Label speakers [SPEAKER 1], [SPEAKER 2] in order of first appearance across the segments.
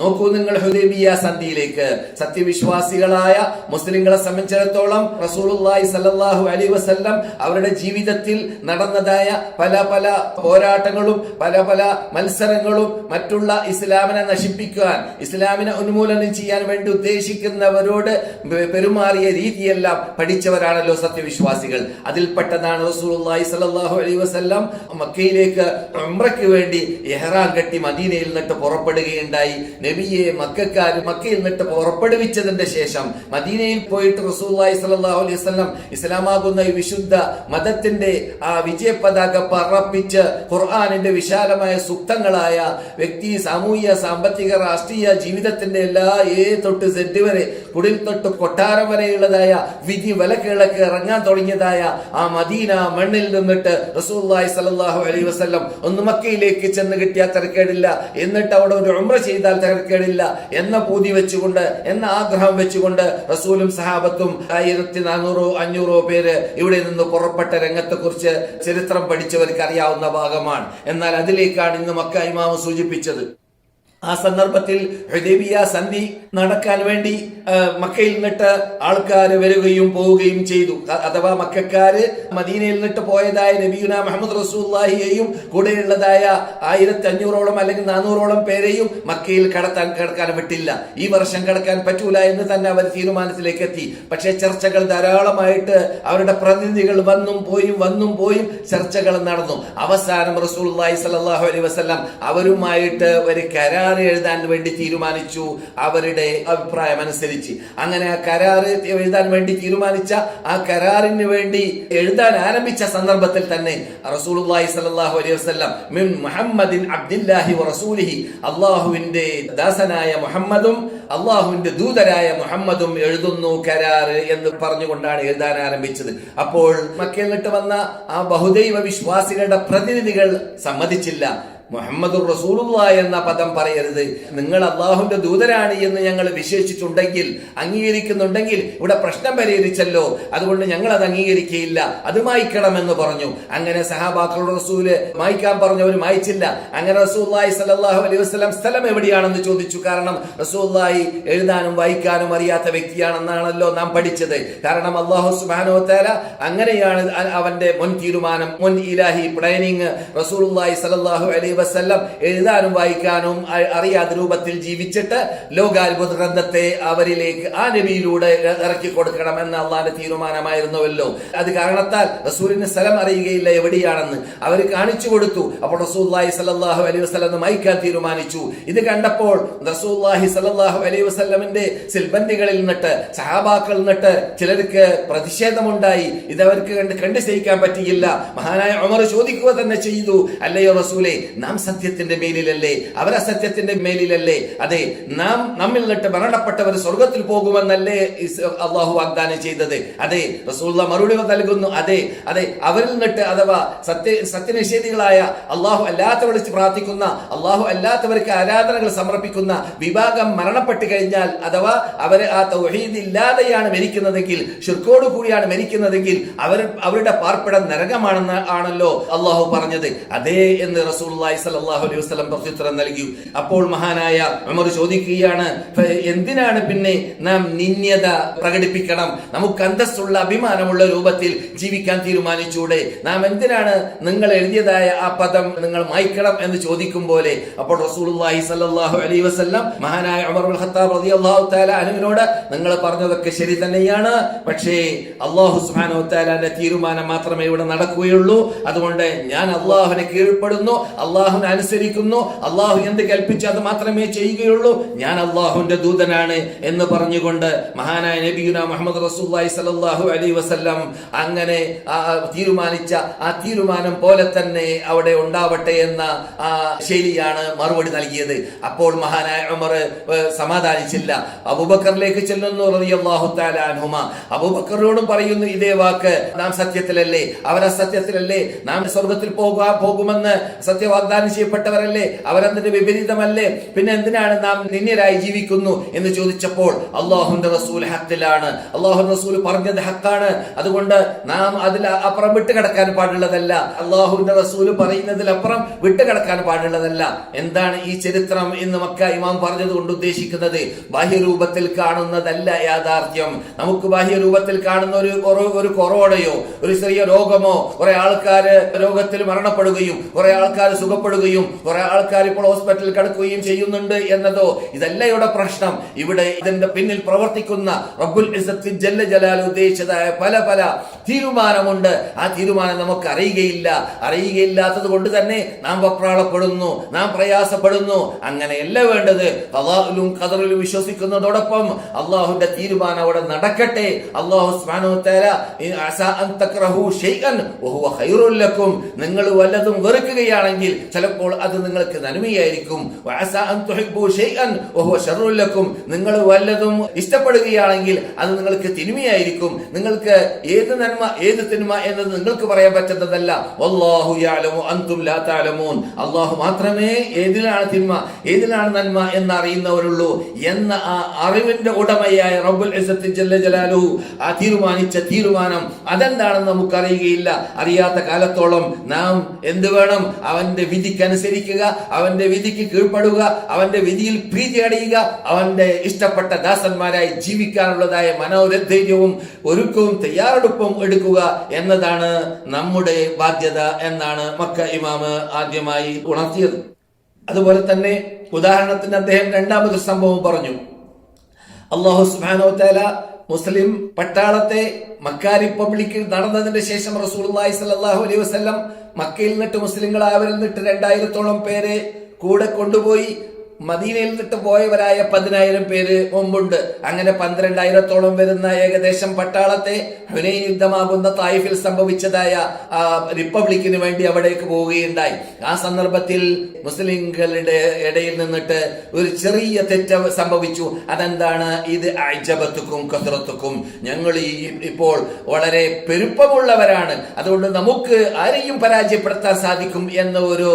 [SPEAKER 1] നോക്കൂ നിങ്ങൾ ഹുദൈബിയ സന്ധിയിലേക്ക്. സത്യവിശ്വാസികളായ മുസ്ലിങ്ങളെ സംബന്ധിച്ചിടത്തോളം റസൂലുള്ളാഹി സല്ലല്ലാഹു അലൈഹി വസല്ലം അവരുടെ ജീവിതത്തിൽ നടന്നതായ പല പല പോരാട്ടങ്ങളും പല പല മത്സരങ്ങളും മറ്റുള്ള ഇസ്ലാമിനെ നശിപ്പിക്കുവാൻ ഇസ്ലാമിനെ ഉന്മൂലനം ചെയ്യാൻ വേണ്ടി ഉദ്ദേശിക്കുന്നവരോട് പെരുമാറിയ രീതിയെല്ലാം പഠിച്ചവരാണല്ലോ സത്യവിശ്വാസികൾ. അതിൽപ്പെട്ടതാണ് റസൂലുള്ളാഹി സ്വല്ലല്ലാഹു അലൈഹി വസല്ലം മക്കയിലേക്ക് ഉംറയ്ക്ക് വേണ്ടി ഇഹ്റാം കെട്ടി മദീനയിൽ നിന്നിട്ട് പുറപ്പെടുകയുണ്ടായി. നബിയെ മക്കാർ മക്കയിൽ നിന്നിട്ട് പുറപ്പെടുവിച്ചതിന്റെ ശേഷം മദീനയിൽ പോയിട്ട് റസൂലുള്ളാഹി സ്വല്ലല്ലാഹു അലൈഹി വസല്ലം ഇസ്ലാമാകുന്ന ഈ വിശുദ്ധ മതത്തിന്റെ ആ വിജയ പതാക പറപ്പിച്ച് ഖുർആാനിന്റെ വിശാലമായ സുക്തങ്ങളായ വ്യക്തി സാമൂഹ്യ സാമ്പത്തിക രാഷ്ട്രീയ ജീവിതത്തിന്റെ എല്ലാ ഏ തൊട്ട് സെറ്റ് വരെ കുടിൽ തൊട്ട് കൊട്ടാരം വരെയുള്ളതായ വിധി വിലക്കിളക്ക് ഇറങ്ങാൻ തുടങ്ങിയതായ ആ മദീന മണ്ണിൽ നിന്നിട്ട് റസൂല്ലായി സലാഹു അലൈഹി ഒന്ന് മക്കയിലേക്ക് ചെന്ന് കിട്ടിയാൽ തിരക്കേടില്ല. എന്നിട്ട് അവിടെ ഒരു ഉംറ ചെയ്താൽ തിരക്കേടില്ല എന്ന പൂതി വെച്ചുകൊണ്ട് എന്ന ആഗ്രഹം വെച്ചുകൊണ്ട് റസൂലും സഹാബത്തും ആയിരത്തി നാനൂറോ അഞ്ഞൂറോ പേര് ഇവിടെ നിന്ന് പുറപ്പെട്ട രംഗത്തെ കുറിച്ച് ചരിത്രം പഠിച്ചവർക്ക് അറിയാവുന്ന ഭാഗമാണ്. എന്നാൽ അതിലേക്കാണ് ഇന്ന് മക്ക ഇമാവ് സൂചിപ്പിച്ചത്. ആ സന്ദർഭത്തിൽ ഹുദൈബിയ സന്ധി നടക്കാൻ വേണ്ടി മക്കയിൽ നിന്നിട്ട് ആൾക്കാർ വരികയും പോവുകയും ചെയ്തു. അഥവാ മക്കാര് മദീനയിൽ നിന്നിട്ട് പോയതായ നബിയുന മുഹമ്മദ് റസൂല്ലാഹിയെയും കൂടെയുള്ളതായ ആയിരത്തി അഞ്ഞൂറോളം അല്ലെങ്കിൽ നാനൂറോളം പേരെയും മക്കയിൽ കടത്താൻ കടക്കാൻ വിട്ടില്ല. ഈ വർഷം കടക്കാൻ പറ്റൂല എന്ന് തന്നെ അവർ തീരുമാനത്തിലേക്ക് എത്തി പക്ഷേ ചർച്ചകൾ ധാരാളമായിട്ട് അവരുടെ പ്രതിനിധികൾ വന്നും പോയും വന്നും പോയും ചർച്ചകൾ നടന്നു. അവസാനം റസൂൽ അലൈഹി വസല്ലം അവരുമായിട്ട് ഒരു കരാർ എഴുതാൻ വേണ്ടി തീരുമാനിച്ചു. അവരുടെ അഭിപ്രായം അനുസരിച്ച്. അങ്ങനെ ആ കരാർ എഴുതാൻ വേണ്ടി തീരുമാനിച്ച ആ കരാറിന് വേണ്ടി എഴുതാൻ ആരംഭിച്ച സന്ദർഭത്തിൽ തന്നെ റസൂലുള്ളാഹി സ്വല്ലല്ലാഹു അലൈഹി വസല്ലം മിൻ മുഹമ്മദിൻ അബ്ദില്ലാഹി അള്ളാഹുവിന്റെ ദാസനായ മുഹമ്മദും അള്ളാഹുവിന്റെ ദൂതരായ മുഹമ്മദും എഴുതുന്നു കരാർ എന്ന് പറഞ്ഞുകൊണ്ടാണ് എഴുതാൻ ആരംഭിച്ചത്. അപ്പോൾ മക്കയിൽ നിന്നിട്ട് വന്ന ആ ബഹുദൈവ വിശ്വാസികളുടെ പ്രതിനിധികൾ സമ്മതിച്ചില്ല. മുഹമ്മദ് റസൂലുള്ള എന്ന പദം പറയരുത്. നിങ്ങൾ അള്ളാഹുന്റെ ദൂതരാണ് എന്ന് ഞങ്ങൾ വിശേഷിച്ചിട്ടുണ്ടെങ്കിൽ അംഗീകരിക്കുന്നുണ്ടെങ്കിൽ ഇവിടെ പ്രശ്നം പരിഹരിച്ചല്ലോ. അതുകൊണ്ട് ഞങ്ങൾ അത് അംഗീകരിക്കുകയില്ല. അത് മായ്ക്കണമെന്ന് പറഞ്ഞു. അങ്ങനെ സഹാബാക്കളുടെ റസൂൽ മായ്ക്കാൻ പറഞ്ഞവർ മായ്ച്ചില്ല. അങ്ങനെ റസൂല്ലായി സല്ലല്ലാഹു അലൈഹി വസല്ലം സ്ഥലം എവിടെയാണെന്ന് ചോദിച്ചു. കാരണം റസൂല്ലായി എഴുതാനും വായിക്കാനും അറിയാത്ത വ്യക്തിയാണെന്നാണല്ലോ നാം പഠിച്ചത്. കാരണം അള്ളാഹു സുബാനോ തേല അങ്ങനെയാണ് അവന്റെ മുൻ തീരുമാനം മുൻ ഇലാഹി പ്ലാനിങ് റസൂൽ സല്ലല്ലാഹു അലൈഹി വസല്ലം എഴുതാനും വായിക്കാനും അറിയാത്ത രൂപത്തിൽ ജീവിച്ചിട്ട് ലോകാത്ഭുത ഗ്രന്ഥത്തെ അവരിലേക്ക് ആ നബിയിലൂടെ ഇറക്കി കൊടുക്കണം എന്ന അള്ളാന്റെ തീരുമാനമായിരുന്നുവല്ലോ. അത് കാരണത്താൽ റസൂലിന് സ്ഥലം അറിയുകയില്ല എവിടെയാണെന്ന്. അവർ കാണിച്ചു കൊടുത്തു. അപ്പോൾ റസൂല്ലാഹി സല്ലല്ലാഹു അലൈഹി വസ്ലം മയക്കാൻ തീരുമാനിച്ചു. ഇത് കണ്ടപ്പോൾ റസൂല്ലാഹി സല്ലല്ലാഹു അലൈഹി വസ്ലമിന്റെ സിൽബന്ദികളിൽ നിന്നിട്ട് സഹാബാക്കൾ നിന്നിട്ട് ചിലർക്ക് പ്രതിഷേധമുണ്ടായി. ഇത് അവർക്ക് കണ്ട് കണ്ടു സഹിക്കാൻ പറ്റിയില്ല. മഹാനായ ഉമർ ചോദിക്കുക തന്നെ ചെയ്തു. അല്ലയോ റസൂലെ നാം സത്യത്തിന്റെ മേലിലല്ലേ? അവർ അസത്യത്തിന്റെ മേലിലല്ലേ? അതെ നാം നമ്മിൽ നിന്നിട്ട് മരണപ്പെട്ടവർ സ്വർഗത്തിൽ പോകുമെന്നല്ലേ അള്ളാഹു വാഗ്ദാനം ചെയ്തത്. അതെ റസൂള്ള മറുപടി നൽകുന്നു. അതെ അതെ അവരിൽ നിന്നിട്ട് അഥവാ സത്യ സത്യനിഷേധികളായ അള്ളാഹു അല്ലാത്ത വിളിച്ച് പ്രാർത്ഥിക്കുന്ന അള്ളാഹു അല്ലാത്തവർക്ക് ആരാധനകൾ സമർപ്പിക്കുന്ന വിഭാഗം മരണപ്പെട്ട് കഴിഞ്ഞാൽ അഥവാ അവർ ആ തൗഹീദ് മരിക്കുന്നതെങ്കിൽ ഷിർക്കോട് കൂടിയാണ് മരിക്കുന്നതെങ്കിൽ അവർ അവരുടെ പാർപ്പിടം നരകമാണെന്ന് ആണല്ലോ അള്ളാഹു പറഞ്ഞത്. അതെ എന്ന് റസൂലുള്ളാഹി സ്വല്ലല്ലാഹു അലൈഹി വസ്ലം പ്രത്യുത്തരം നൽകി. അപ്പോൾ മഹാനായ ഉമർ ചോദിക്കുകയാണ് എന്തിനാണ് പിന്നെ നാം നിന്യത പ്രകടിപ്പിക്കണം? നമുക്ക് അന്തസ്സുള്ള അഭിമാനമുള്ള രൂപത്തിൽ ജീവിക്കാൻ തീരുമാനിച്ചൂടെ? നാം എന്തിനാണ് നിങ്ങൾ എഴുതിയതായ ആ പദം നിങ്ങൾ മായ്ക്കണം എന്ന് ചോദിക്കും പോലെ? അപ്പോൾ റസൂലുള്ളാഹി സല്ലല്ലാഹു അലൈഹി വസല്ലം മഹാനായ ഉമർ ഉൽ ഖത്താബ് റളിയല്ലാഹു തആല അനുവിനോട് നിങ്ങൾ പറഞ്ഞതൊക്കെ ശരി തന്നെയാണ്. പക്ഷേ അല്ലാഹു സുബ്ഹാനഹു വതആലയുടെ തീരുമാനം മാത്രമേ ഇവിടെ നടക്കുകയുള്ളൂ. അതുകൊണ്ട് ഞാൻ അള്ളാഹുവിനെ കീഴ്പ്പെടുന്നു. അള്ളാഹുവിനെ അനുസരിക്കുന്നു. അള്ളാഹു എന്ത് കൽപ്പിച്ചു അത് മാത്രമേ ചെയ്യുകയുള്ളൂ. ഞാൻ അള്ളാഹുവിന്റെ ദൂതനാണ് എന്ന് പറഞ്ഞുകൊണ്ട് മഹാനായ നബിയുന മുഹമ്മദ് റസൂലുള്ളാഹി സലാഹു അലൈഹി വസല്ലം അങ്ങനെ തീരുമാനിച്ച ആ തീരുമാനം പോലെ തന്നെ അവിടെ ഉണ്ടാവട്ടെ എന്ന ശൈലിയാണ് മറുപടി നൽകിയത്. അപ്പോൾ മഹാനായ ഉമർ സമാധാനിച്ചില്ല. അബൂബക്കറിലേക്ക് ചെല്ലുന്നു റളിയല്ലാഹു അബൂബക്കറിനോടും പറയുന്നു ഇതേ വാക്ക്. നാം സത്യത്തിലല്ലേ? അവർ സത്യത്തിലല്ലേ നാം സ്വർഗത്തിൽ പോകുക പോകുമെന്ന് സത്യവാഗ്ദാനം വാഗ്ദാനം ചെയ്യപ്പെട്ടവരല്ലേ? അവരതിന്റെ വിപരീതമല്ലേ? പിന്നെ എന്തിനാണ് നാം നിന്യരായി ജീവിക്കുന്നു എന്ന് ചോദിച്ചപ്പോൾ അള്ളാഹുന്റെ റസൂൽ ഹക്കിലാണ്. അള്ളാഹു റസൂൽ പറഞ്ഞത് ഹക്കാണ്. അതുകൊണ്ട് നാം അതിൽ അപ്പുറം വിട്ടുകിടക്കാൻ പാടുള്ളതല്ല. അള്ളാഹുവിന്റെ റസൂൽ പറയുന്നതിലപ്പുറം വിട്ടുകിടക്കാൻ പാടുള്ളതല്ല. എന്താണ് ഈ ചരിത്രം എന്ന് മക്ക ഇമാം പറഞ്ഞത് കൊണ്ട് ഉദ്ദേശിക്കുന്നത് ബാഹ്യരൂപത്തിൽ കാണുന്നതല്ല യാഥാർത്ഥ്യം. നമുക്ക് ബാഹ്യരൂപത്തിൽ കാണുന്ന ഒരു ഒരു കൊറോണയോ ഒരു ചെറിയ രോഗമോ കുറെ ആൾക്കാര് രോഗത്തിൽ മരണപ്പെടുകയും കുറെ ആൾക്കാർ സുഖപ്പെടുകയും കുറെ ആൾക്കാർ ഇപ്പോൾ ഹോസ്പിറ്റലിൽ കിടക്കുകയും ചെയ്യുന്നുണ്ട് എന്നതോ ഇതല്ല ഇവിടെ പ്രശ്നം. ഇവിടെ ഇതിന്റെ പിന്നിൽ പ്രവർത്തിക്കുന്ന റബ്ബുൽ ജല്ല ജലാൽ ഉദ്ദേശിച്ചതായ പല പല തീരുമാനമുണ്ട്. ആ തീരുമാനം നമുക്ക് അറിയുകയില്ല. അറിയുകയില്ലാത്തത് കൊണ്ട് തന്നെ നാം വപ്രാളപ്പെടുന്നു നാം പ്രയാസപ്പെടുന്നു. അങ്ങനെയല്ല വേണ്ടത്. അള്ളാഹുലും ഖദറിലും വിശ്വസിക്കുന്നതോടൊപ്പം അള്ളാഹുന്റെ തീരുമാനം അവിടെ നടക്കട്ടെ. അള്ളാഹു നിങ്ങൾ വല്ലതും വെറുക്കുകയാണെങ്കിൽ ചിലപ്പോൾ അത് നിങ്ങൾക്ക് നന്മയായിരിക്കും. നിങ്ങൾ വല്ലതും ഇഷ്ടപ്പെടുകയാണെങ്കിൽ അത് നിങ്ങൾക്ക് തിന്മയായിരിക്കും. നിങ്ങൾക്ക് ഏത് നന്മ ഏത് തിന്മ എന്നത് നിങ്ങൾക്ക് പറയാൻ പറ്റുന്നതല്ല. യഅലമു അൻതും ലാ അള്ളാഹു മാത്രമേ ഏതിനാണ് തിന്മ ഏതിനാണ് നന്മ എന്നറിയുന്നവരുള്ളൂ എന്ന ആ അറിവിന്റെ ഉടമയായ റബ്ബുൽ ജലാലു ആ തീരുമാനിച്ച തീരുമാനം അതെന്താണെന്ന് നമുക്ക് അറിയുകയില്ല അറിയാത്ത കാലത്തോളം നാം എന്ത് വേണം? അവന്റെ വിധിക്ക് അനുസരിക്കുക അവന്റെ വിധിക്ക് കീഴ്പ്പെടുക അവന്റെ വിധിയിൽ പ്രീതി അടയുക അവന്റെ ഇഷ്ടപ്പെട്ട ദാസന്മാരായി ജീവിക്കാനുള്ളതായ മനോരധൈര്യവും ഒരുക്കവും തയ്യാറെടുപ്പും എടുക്കുക എന്നതാണ് നമ്മുടെ ബാധ്യത എന്നാണ് മക്ക ഇമാമ് ആദ്യമായി ഉണർത്തിയത്. അതുപോലെ തന്നെ ഉദാഹരണത്തിന് അദ്ദേഹം രണ്ടാമതൊരു സംഭവം പറഞ്ഞു. അള്ളാഹു സുബാനോ തആല മുസ്ലിം പട്ടാളത്തെ മക്കാ റിപ്പബ്ലിക്കിൽ നടന്നതിന്റെ ശേഷം റസൂൽ അലൈഹി വസല്ലം മക്കയിൽ നിന്നിട്ട് മുസ്ലിങ്ങളായവരിൽ നിന്നിട്ട് രണ്ടായിരത്തോളം പേരെ കൂടെ കൊണ്ടുപോയി മദീനയിൽ നിന്നിട്ട് പോയവരായ പതിനായിരം പേര് മുമ്പുണ്ട്. അങ്ങനെ പന്ത്രണ്ടായിരത്തോളം വരുന്ന ഏകദേശം പട്ടാളത്തെ ഹുനൈൻ യുദ്ധമാകുന്ന തായിഫിൽ സംഭവിച്ചതായ റിപ്പബ്ലിക്കിന് വേണ്ടി അവിടേക്ക് പോവുകയുണ്ടായി. ആ സന്ദർഭത്തിൽ മുസ്ലിങ്ങളുടെ ഇടയിൽ നിന്നിട്ട് ഒരു ചെറിയ തെറ്റ് സംഭവിച്ചു. അതെന്താണ്? ഇത് അജബത്തുക്കും കസറത്തുക്കും. ഞങ്ങൾ ഈ ഇപ്പോൾ വളരെ പെരുപ്പമുള്ളവരാണ്. അതുകൊണ്ട് നമുക്ക് ആരെയും പരാജയപ്പെടുത്താൻ സാധിക്കും എന്ന ഒരു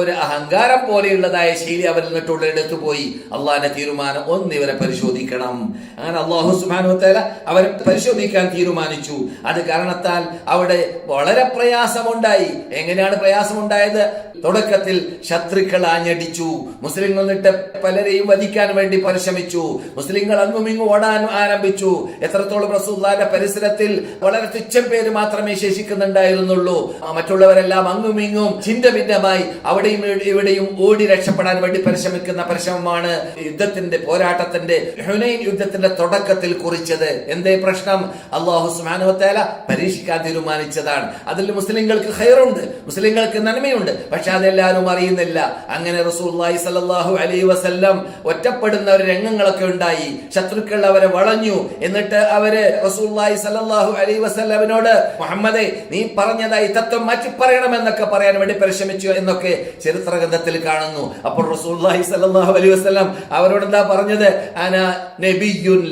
[SPEAKER 1] ഒരു അഹങ്കാരം പോലെയുള്ളതായ ശൈലി അവരിൽ എടുത്തു പോയി അള്ളാഹിന്റെ തീരുമാനം ഒന്നിവരെ പരിശോധിക്കണം. അങ്ങനെ അള്ളാഹു സുബാനു തല അവരെ പരിശോധിക്കാൻ തീരുമാനിച്ചു. അത് കാരണത്താൽ അവിടെ വളരെ പ്രയാസമുണ്ടായി. എങ്ങനെയാണ് പ്രയാസമുണ്ടായത്? തുടക്കത്തിൽ ശത്രുക്കൾ ആഞ്ഞടിച്ചു. മുസ്ലിങ്ങൾ നിട്ട് പലരെയും വധിക്കാൻ വേണ്ടി പരിശ്രമിച്ചു. മുസ്ലിങ്ങൾ അങ്ങും ഇങ്ങും ഓടാൻ ആരംഭിച്ചു. എത്രത്തോളം റസൂല്ലാന്റെ പരിസരത്തിൽ വളരെ തുച്ഛം പേര് മാത്രമേ ശേഷിക്കുന്നുണ്ടായിരുന്നുള്ളൂ. മറ്റുള്ളവരെല്ലാം അങ്ങും ഇങ്ങും ചിന്ത ഭിന്നമായി അവിടെയും ഇവ- ഇവിടെയും ഓടി രക്ഷപ്പെടാൻ വേണ്ടി പരിശ്രമിക്കുന്ന പരിശ്രമമാണ് യുദ്ധത്തിന്റെ പോരാട്ടത്തിന്റെ ഹുനൈൻ യുദ്ധത്തിന്റെ തുടക്കത്തിൽ കുറിച്ചത്. എന്തേ പ്രശ്നം? അള്ളാഹു സുമാനുവത്തേല പരീക്ഷിക്കാൻ തീരുമാനിച്ചതാണ്. അതിൽ മുസ്ലിങ്ങൾക്ക് ഹൈറുണ്ട് മുസ്ലിങ്ങൾക്ക് നന്മയുണ്ട് പക്ഷെ അതെല്ലാവരും അറിയുന്നില്ല. അങ്ങനെ റസൂല്ലായി സല്ലല്ലാഹു അലൈ വസല്ലം ഒറ്റപ്പെടുന്ന ഒരു രംഗങ്ങളൊക്കെ ഉണ്ടായി. ശത്രുക്കൾ അവരെ വളഞ്ഞു. എന്നിട്ട് അവർ റസൂല്ലായി സല്ലല്ലാഹു അലൈ വസല്ലമിനോട് മുഹമ്മദെ നീ പറഞ്ഞതായി തത്വം മാറ്റി പറയണമെന്നൊക്കെ പറയാൻ വേണ്ടി പരിശ്രമിച്ചു എന്നൊക്കെ ചരിത്ര ഗ്രന്ഥത്തിൽ കാണുന്നു. അപ്പോൾ റസൂല്ലാഹി സല്ലല്ലാഹു അലൈഹി വസല്ലം അവരോട് എന്താ പറഞ്ഞത്? അന നബിയുൻ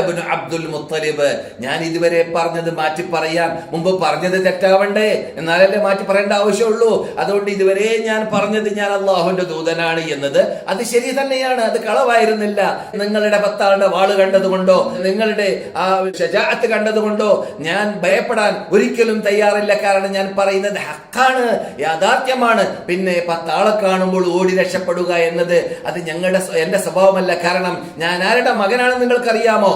[SPEAKER 1] ഇബ്നു അബ്ദുൽ മുത്തലിബ്. ഞാൻ ഇതുവരെ പറഞ്ഞത് മാറ്റി പറയാൻ മുമ്പ് പറഞ്ഞത് തെറ്റാവണ്ടേ? എന്നാലല്ലേ മാറ്റി പറയേണ്ട ആവശ്യമുള്ളൂ. അതുകൊണ്ട് ഇതുവരെ ഞാൻ പറഞ്ഞത് ഞാൻ അള്ളാഹുവിന്റെ ദൂതനാണ് എന്നത് അത് ശരി തന്നെയാണ്. അത് കളവായിരുന്നില്ല. നിങ്ങളുടെ പത്താളുടെ വാൾ കണ്ടതുകൊണ്ടോ നിങ്ങളുടെ ആ ഷജാഅത്ത് കണ്ടതുകൊണ്ടോ ഞാൻ ഭയപ്പെടാൻ ഒരിക്കലും തയ്യാറില്ല. കാരണം ഞാൻ പറയുന്നത് ഹക്കാണ് യാഥാർത്ഥ്യമാണ്. പിന്നെ പത്താളെ കാണുമ്പോൾ ഓടി രക്ഷപ്പെടുക എന്നത് അത് ഞങ്ങളുടെ എന്റെ സ്വഭാവമല്ല. കാരണം ഞാൻ ആരുടെ മകനാണെന്ന് നിങ്ങൾക്കറിയാമോ?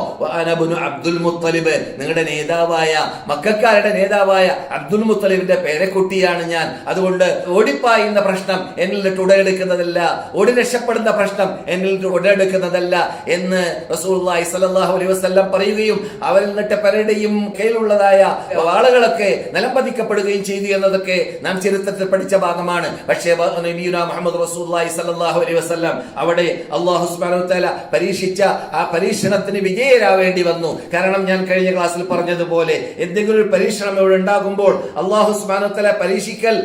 [SPEAKER 1] അബ്ദുൽ മുത്തലിബ്. നിങ്ങളുടെ നേതാവായ മക്കാരുടെ നേതാവായ അബ്ദുൽ മുത്തലിബിന്റെ പേരക്കുട്ടിയാണ് ഞാൻ. അതുകൊണ്ട് ഓടിപ്പായുന്ന പ്രശ്നം എന്നിൽ നിന്നിട്ട് ഉടലെടുക്കുന്നതല്ല. ഓടി രക്ഷപ്പെടുന്ന പ്രശ്നം എന്നിൽ നിന്നിട്ട് ഉടലെടുക്കുന്നതല്ല എന്ന് റസൂലുള്ളാഹി സലാഹു അലൈഹി വസ്ലം പറയുകയും അവരിൽ നിന്നിട്ട് പലരുടെയും കയ്യിലുള്ളതായ വാളുകളൊക്കെ നിലംപതിക്കപ്പെടുകയും ചെയ്തു എന്നതൊക്കെ നാം ചരിത്രത്തിൽ പഠിച്ച ഭാഗമാണ്. പക്ഷേ മുഹമ്മദ് മുഹമ്മദ് റസൂലുള്ളാഹി സല്ലല്ലാഹു അലൈഹി വസല്ലം അവിടെ അല്ലാഹു സുബ്ഹാനഹു പരീക്ഷിച്ച ആ പരീക്ഷണത്തിന് വിജയരാവേണ്ടി വന്നു. കാരണം ഞാൻ കഴിഞ്ഞ ക്ലാസ്സിൽ പറഞ്ഞതുപോലെ എന്തെങ്കിലും ഒരു പരീക്ഷണം ഇവിടെ ഉണ്ടാകുമ്പോൾ അള്ളാഹു സുബ്ഹാനഹു പരീക്ഷിക്കൽ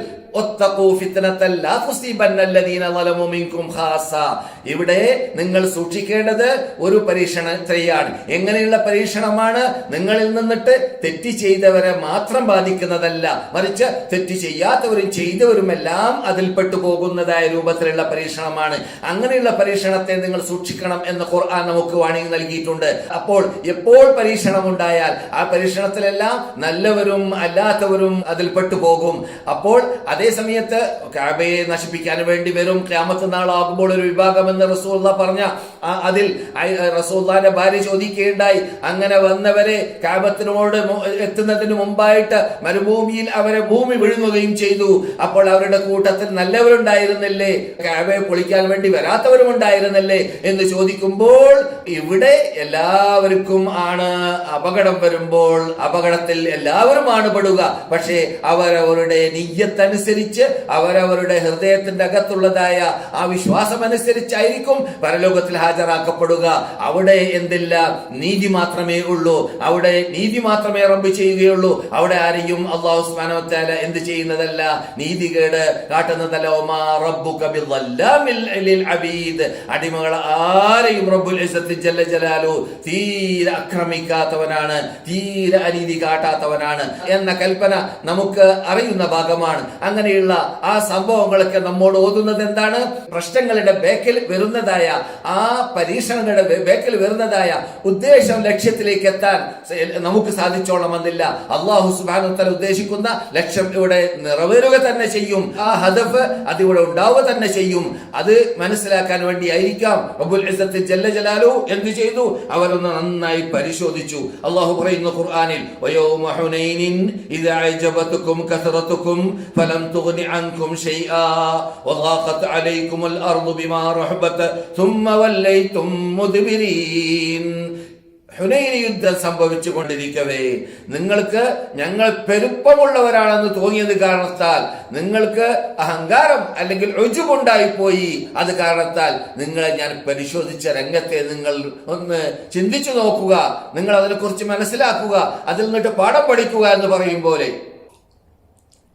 [SPEAKER 1] ഇവിടെ നിങ്ങൾ സൂക്ഷിക്കേണ്ടത് ഒരു പരീക്ഷണത്തെയാണ്. എങ്ങനെയുള്ള പരീക്ഷണമാണ്? നിങ്ങളിൽ നിന്നിട്ട് തെറ്റ് ചെയ്തവരെ മാത്രം ബാധിക്കുന്നതല്ല. മറിച്ച് തെറ്റ് ചെയ്യാത്തവരും ചെയ്തവരുമെല്ലാം അതിൽപ്പെട്ടു പോകുന്നതായ രൂപത്തിലുള്ള പരീക്ഷണമാണ്. അങ്ങനെയുള്ള പരീക്ഷണത്തെ നിങ്ങൾ സൂക്ഷിക്കണം എന്ന് ഖുർആൻ നമുക്ക് വാണിംഗ് നൽകിയിട്ടുണ്ട്. അപ്പോൾ എപ്പോൾ പരീക്ഷണം ഉണ്ടായാൽ ആ പരീക്ഷണത്തിലെല്ലാം നല്ലവരും അല്ലാത്തവരും അതിൽപ്പെട്ടു പോകും അപ്പോൾ അതേ സമയത്ത് കാബയെ നശിപ്പിക്കാൻ വേണ്ടി വരും ക്യാമത്ത് നാളാകുമ്പോൾ ഒരു വിഭാഗം എന്ന് റസൂള്ള പറഞ്ഞ അതിൽ റസൂള്ളാന്റെ ഭാര്യ ചോദിക്കുകയുണ്ടായി. അങ്ങനെ വന്നവരെ കാബത്തിനോട് എത്തുന്നതിന് മുമ്പായിട്ട് മരുഭൂമിയിൽ അവരെ ഭൂമി വിഴുങ്ങുകയും ചെയ്തു. അപ്പോൾ അവരുടെ കൂട്ടത്തിൽ നല്ലവരുണ്ടായിരുന്നില്ലേ? കാബയെ പൊളിക്കാൻ വേണ്ടി വരാത്തവരും ഉണ്ടായിരുന്നില്ലേ? എന്ന് ചോദിക്കുമ്പോൾ ഇവിടെ എല്ലാവർക്കും ആണ് അപകടം വരുമ്പോൾ അപകടത്തിൽ എല്ലാവരുമാണ് പെടുക പക്ഷേ അവരവരുടെ നെയ്യത്തനുസരിച്ച് അവരവരുടെ ഹൃദയത്തിന്റെ അകത്തുള്ളതായ ആ വിശ്വാസം അനുസരിച്ചായിരിക്കും പരലോകത്തിൽ ഹാജരാക്കപ്പെടുക. അവിടെ എന്തില്ല? നീതി മാത്രമേ ഉള്ളൂ. അവിടെ നീതി മാത്രമേ റബ്ബ് ചെയ്യുകയുള്ളൂ. അവിടെ ആരെയും അള്ളാഹു സുബ്ഹാനഹു എന്ത് ചെയ്യുന്നതല്ല? നീതികേട് കാട്ടുന്നതല്ല. അടിമകൾ ആരെയും റബ്ബുൽ ജല്ല ജലാലു തീരെ അക്രമിക്കാത്തവനാണ്. തീരെ അനീതി കാട്ടാത്തവനാണ്. എന്ന കൽപ്പന നമുക്ക് അറിയുന്ന ഭാഗമാണ്. അങ്ങനെയുള്ള ആ സംഭവങ്ങളൊക്കെ നമ്മോട് ഓതുന്നത് എന്താണ്? പ്രശ്നങ്ങളുടെ ബേക്കിൽ വരുന്നതായ ആ പരീക്ഷണങ്ങളുടെ ബേക്കിൽ വരുന്നതായ ഉദ്ദേശം ലക്ഷ്യത്തിലേക്ക് എത്താൻ നമുക്ക് സാധിച്ചോളമെന്നില്ല അള്ളാഹു സുബാനുത്തല ഉദ്ദേശിക്കുന്ന ലക്ഷ്യം ഇവിടെ നിറവേറുക തന്നെ ചെയ്യും. ആ ഹദഫ് അതിവിടെ ഉണ്ടാവുക തന്നെ ചെയ്യും. അത് മനസ്സിലാക്കാൻ വേണ്ടി ആയിരിക്കാം അബുൽ ഇസ്സത്ത് ജല്ല ജലാലു എന്ത് ചെയ്തു? അവരൊന്ന് നന്നായി പരിശോധിച്ചു. അള്ളാഹു പറയുന്നു ഖുർആാനിൽ ഫലം തുഗ്നി عنكم شيئا وضاقت عليكم الأرض بما رحبت ثم وليتم مدبرين. ഹുനൈൻ യുദ്ധം സംഭവിച്ചു കൊണ്ടിരിക്കവേ നിങ്ങൾക്ക് ഞങ്ങൾ പെരുപ്പമുള്ളവരാണെന്ന് തോന്നിയത് കാരണത്താൽ നിങ്ങൾക്ക് അഹങ്കാരം അല്ലെങ്കിൽ രുചുമുണ്ടായി പോയി അത് കാരണത്താൽ നിങ്ങളെ ഞാൻ പരിശോധിച്ച രംഗത്തെ നിങ്ങൾ ഒന്ന് ചിന്തിച്ചു നോക്കുക. നിങ്ങൾ അതിനെക്കുറിച്ച് മനസ്സിലാക്കുക. അതിൽ നിന്നിട്ട് പാഠം പഠിക്കുക എന്ന് പറയും പോലെ.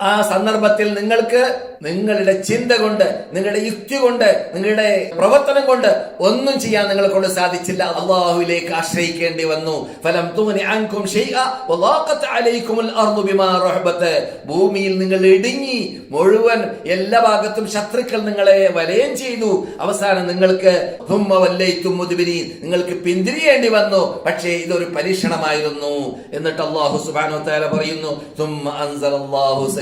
[SPEAKER 1] ആ സന്ദർഭത്തിൽ നിങ്ങൾക്ക് നിങ്ങളുടെ ചിന്ത കൊണ്ട് നിങ്ങളുടെ യുക്തി കൊണ്ട് നിങ്ങളുടെ പ്രവർത്തനം കൊണ്ട് ഒന്നും ചെയ്യാൻ നിങ്ങളെ കൊണ്ട് സാധിച്ചില്ല. അള്ളാഹുവിലേക്ക് ആശ്രയിക്കേണ്ടി വന്നു. ഫലം ഭൂമിയിൽ നിങ്ങൾ ഇടുങ്ങി മുഴുവൻ എല്ലാ ഭാഗത്തും ശത്രുക്കൾ നിങ്ങളെ വലയം ചെയ്തു. അവസാനം നിങ്ങൾക്ക് നിങ്ങൾക്ക് പിന്തിരിയേണ്ടി വന്നു. പക്ഷേ ഇതൊരു പരീക്ഷണമായിരുന്നു. എന്നിട്ട് അള്ളാഹു സുബാനോ വതആല പറയുന്നു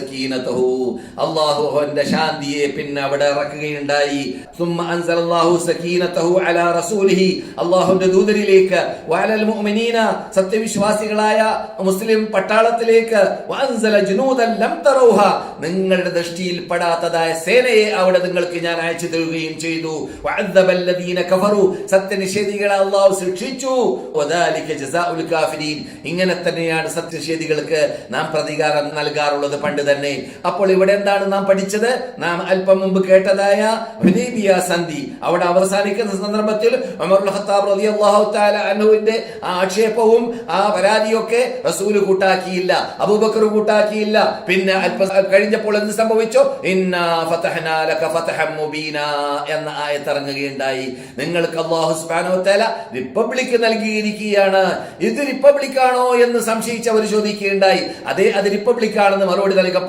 [SPEAKER 1] സകീനതഹു. അല്ലാഹു അവന്റെ ശാന്തിയെ പിന്നെ അവിടെ ഇറക്കുകയുണ്ടായി. സുമ്മ അൻസലല്ലാഹു സക്കീനതഹു അലാ റസൂലിഹി. അല്ലാഹുവിന്റെ ദൂതരിലേക്ക് വഅലൽ മുഅ്മിനീന സത്യവിശ്വാസികളായ മുസ്ലിം പട്ടാളത്തിലേക്ക് വഅൻസല ജുനൂദൻ ലം തറൗഹ. നിങ്ങളുടെ ദൃഷ്ടിയിൽ പെടാത്തതായ സേനയെ അവിടെ നിങ്ങൾക്ക് ഞാൻ അയച്ചു തരുകയും ചെയ്തു. വഅദ്ദബൽ ലദീന കഫറു. സത്യനിഷേധികളെ അല്ലാഹു ശിക്ഷിച്ചു. വദാലിക ജസാഉൽ കാഫിരീൻ ഇങ്ങനെ തന്നെയാണ് സത്യനിഷേധികൾക്ക് നാം പ്രതികാരം നൽകാറുള്ളത് പണ്ട് തന്നെ. അപ്പോൾ ഇവിടെ എന്താണ് നാം പഠിച്ചത്? നാം അല്പം മുമ്പ് കേട്ടതായ ഹുദൈബിയ സന്ധി. അവിടെ അവസാനിക്കുന്ന സന്ദർഭത്തിൽ അനുവിന്റെ ആക്ഷേപവും ആ പരാതിയൊക്കെ റസൂൽ കൂട്ടാക്കിയില്ല അബൂബക്കർ കൂട്ടാക്കിയില്ല. പിന്നെ അല്പം കഴിഞ്ഞപ്പോൾ എന്ത് സംഭവിച്ചു? എന്ന ആയത്തിറങ്ങുകയുണ്ടായി നിങ്ങൾക്ക് അള്ളാഹു വതആല റിപ്പബ്ലിക് നൽകിയിരിക്കുകയാണ്. ഇത് റിപ്പബ്ലിക് ആണോ എന്ന് സംശയിച്ചവർ ചോദിക്കുകയുണ്ടായി. അതെ അത് റിപ്പബ്ലിക് ആണെന്ന് മറുപടി നൽകപ്പെട്ടു.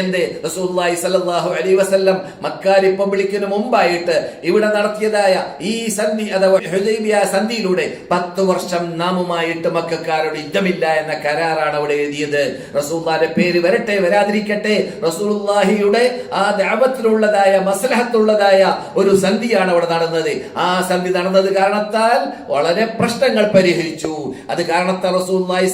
[SPEAKER 1] എന്തേ? റസൂലുള്ളാഹി സ്വല്ലല്ലാഹു അലൈഹി വസല്ലം മക്ക റിപ്പബ്ലിക്കിന് മുമ്പായിട്ട് ഇവിടെ നടത്തിയതായ ഈ സന്ധി അഥവാ ഹുദൈബിയ സന്ധിയിലൂടെ പത്ത് വർഷം നാമുമായിട്ട് മക്കാരോട് യുദ്ധമില്ല എന്ന കരാറാണ് അവിടെ എഴുതിയത്. റസൂല്ലാന്റെ പേര് വരട്ടെ വരാതിരിക്കട്ടെ. റസൂലുള്ളാഹിയുടെ ആ ദാപത്തിലുള്ളതായ മസ്ലഹത്തുള്ളതായ ഒരു സന്ധിയാണ് അവിടെ നടന്നത്. ആ സന്ധി നടന്നത് കാരണത്താൽ വളരെ പ്രശ്നങ്ങൾ പരിഹരിച്ചു. അത് കാരണത്താൽ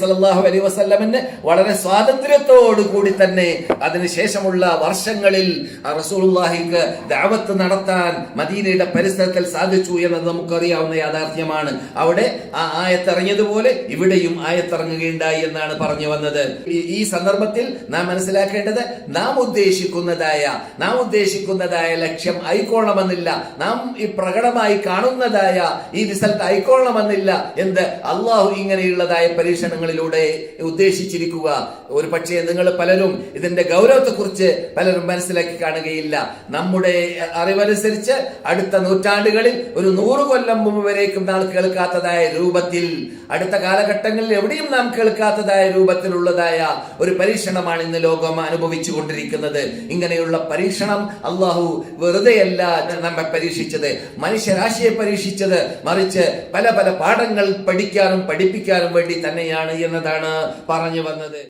[SPEAKER 1] സ്വല്ലല്ലാഹു അലൈഹി വസല്ലമിന് വളരെ സ്വാതന്ത്ര്യത്തോടു കൂടി തന്നെ അതിനുശേഷമുള്ള വർഷങ്ങളിൽ റസൂലുള്ളാഹിക്ക് ദഅവത്ത് നടത്താൻ മദീനയുടെ പരിസരത്തിൽ സാധിച്ചു എന്നത് നമുക്കറിയാവുന്ന യാഥാർത്ഥ്യമാണ്. അവിടെ ആ ആയത്തിറങ്ങിയതുപോലെ ഇവിടെയും ആയത്തിറങ്ങുകയുണ്ടായി എന്നാണ് പറഞ്ഞു വന്നത്. ഈ- ഈ സന്ദർഭത്തിൽ നാം മനസ്സിലാക്കേണ്ടത് നാം ഉദ്ദേശിക്കുന്നതായ നാം ഉദ്ദേശിക്കുന്നതായ ലക്ഷ്യം ആയിക്കോളണമെന്നില്ല നാം ഈ പ്രകടമായി കാണുന്നതായ ഈ റിസൾട്ട് ആയിക്കോളണമെന്നില്ല എന്ത് അള്ളാഹു ഇങ്ങനെയുള്ളതായ പരീക്ഷണങ്ങളിലൂടെ ഉദ്ദേശിച്ചിരിക്കുക. ഒരു പക്ഷേ നിങ്ങൾ പലരും ഇതിന് ഇതിന്റെ ഗൗരവത്തെക്കുറിച്ച് പലരും മനസ്സിലാക്കി കാണുകയില്ല. നമ്മുടെ അറിവനുസരിച്ച് അടുത്ത നൂറ്റാണ്ടുകളിൽ ഒരു നൂറ് കൊല്ലം മുമ്പ് വരേക്കും നാം കേൾക്കാത്തതായ രൂപത്തിൽ അടുത്ത കാലഘട്ടങ്ങളിൽ എവിടെയും നാം കേൾക്കാത്തതായ രൂപത്തിലുള്ളതായ ഒരു പരീക്ഷണമാണ് ഇന്ന് ലോകം അനുഭവിച്ചു കൊണ്ടിരിക്കുന്നത്. ഇങ്ങനെയുള്ള പരീക്ഷണം അള്ളാഹു വെറുതെയല്ല നമ്മെ പരീക്ഷിച്ചത്. മനുഷ്യരാശിയെ പരീക്ഷിച്ചത് മറിച്ച് പല പല പാഠങ്ങൾ പഠിക്കാനും പഠിപ്പിക്കാനും വേണ്ടി തന്നെയാണ് എന്നതാണ് പറഞ്ഞു വന്നത്.